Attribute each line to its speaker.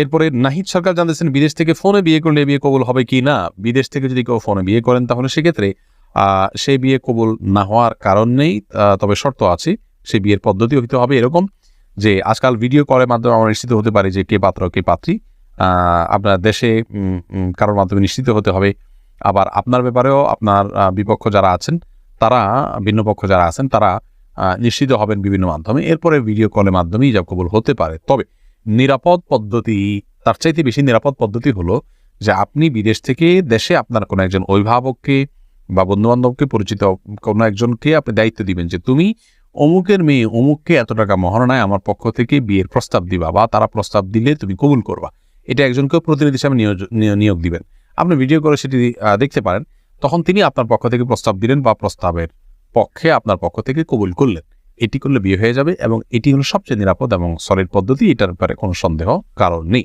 Speaker 1: এরপরে নাহিদ সরকার জানতেছেন বিদেশ থেকে ফোনে বিয়ে করলে বিয়ে কবুল হবে কি না? বিদেশ থেকে যদি কেউ ফোনে বিয়ে করেন তাহলে সেক্ষেত্রে সেই বিয়ে কবুল না হওয়ার কারণ নেই তবে শর্ত আছে সেই বিয়ের পদ্ধতি হইতে হবে এরকম যে আজকাল ভিডিও কলের মাধ্যমে আমরা নিশ্চিত হতে পারি যে কে পাত্র, কে পাত্রী। আপনার দেশে কারোর মাধ্যমে নিশ্চিত হতে হবে। আবার আপনার ব্যাপারেও আপনার বিপক্ষ যারা আছেন, তারা, ভিন্ন পক্ষ যারা আছেন, তারা নিশ্চিত হবেন বিভিন্ন মাধ্যমে। এরপরে ভিডিও কলের মাধ্যমেই যা কবুল হতে পারে। তবে নিরাপদ পদ্ধতি, তার চাইতে বেশি নিরাপদ পদ্ধতি হলো যে আপনি বিদেশ থেকে দেশে আপনার কোনো একজন অভিভাবককে বা বন্ধু বান্ধবকে পরিচিত কোনো একজনকে আপনি দায়িত্ব দিবেন যে তুমি অমুকের মেয়ে, অমুককে এত টাকা মহারণায় আমার পক্ষ থেকে বিয়ের প্রস্তাব দিবা বা তারা প্রস্তাব দিলে তুমি কবুল করবা। এটা একজনকে প্রতিনিধি হিসাবে নিয়োগ দিবেন। আপনি ভিডিও করে সেটি দেখতে পারেন। তখন তিনি আপনার পক্ষ থেকে প্রস্তাব দিলেন বা প্রস্তাবের পক্ষে আপনার পক্ষ থেকে কবুল করলেন। এটি করলে বিয়ে হয়ে যাবে এবং এটি হলো সবচেয়ে নিরাপদ এবং সলিড পদ্ধতি, এটার ব্যাপারে কোনো সন্দেহ, কারণ নেই।